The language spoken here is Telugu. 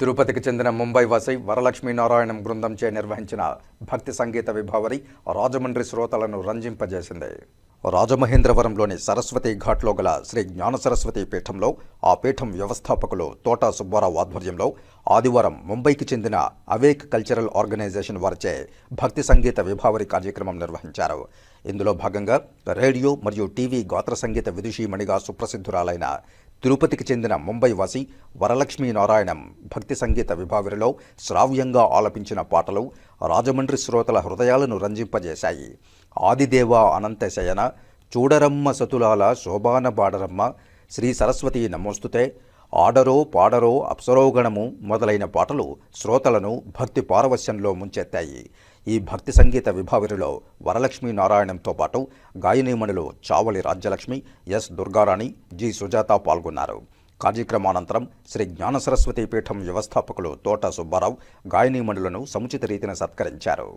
తిరుపతికి చెందిన ముంబై వాసి వరలక్ష్మీనారాయణం బృందంచే నిర్వహించిన భక్తి సంగీత విభావరి రాజమండ్రి శ్రోతలను రంజింపజేసింది. రాజమహేంద్రవరంలోని సరస్వతి ఘాట్లో గల శ్రీ జ్ఞాన సరస్వతి పీఠంలో ఆ పీఠం వ్యవస్థాపకులు తోటా సుబ్బారావు ఆధ్వర్యంలో ఆదివారం ముంబైకి చెందిన అవేక్ కల్చరల్ ఆర్గనైజేషన్ వారిచే భక్తి సంగీత విభావరి కార్యక్రమం నిర్వహించారు. ఇందులో భాగంగా రేడియో మరియు టీవీ గాత్ర సంగీత విదుషీమణిగా సుప్రసిద్ధురాలైన తిరుపతికి చెందిన ముంబై వాసి వరలక్ష్మీ నారాయణం భక్తి సంగీత విభావరిలో శ్రావ్యంగా ఆలపించిన పాటలు రాజమండ్రి శ్రోతల హృదయాలను రంజింపజేశాయి. ఆదిదేవ అనంతశయన చూడరమ్మ సతులాల శోభాన బాడరమ్మ శ్రీ సరస్వతి నమోస్తుతే ఆడరో పాడరో అప్సరోగణము మొదలైన పాటలు శ్రోతలను భక్తి పారవశ్యంలో ముంచెత్తాయి. ఈ భక్తి సంగీత విభావరిలో వరలక్ష్మీ నారాయణంతో పాటు గాయనీమణులు చావలి రాజ్యలక్ష్మి ఎస్ దుర్గారాణి జి సుజాత పాల్గొన్నారు. కార్యక్రమానంతరం శ్రీ జ్ఞాన సరస్వతి పీఠం వ్యవస్థాపకులు తోట సుబ్బారావు గాయనీమణులను సముచిత రీతిన సత్కరించారు.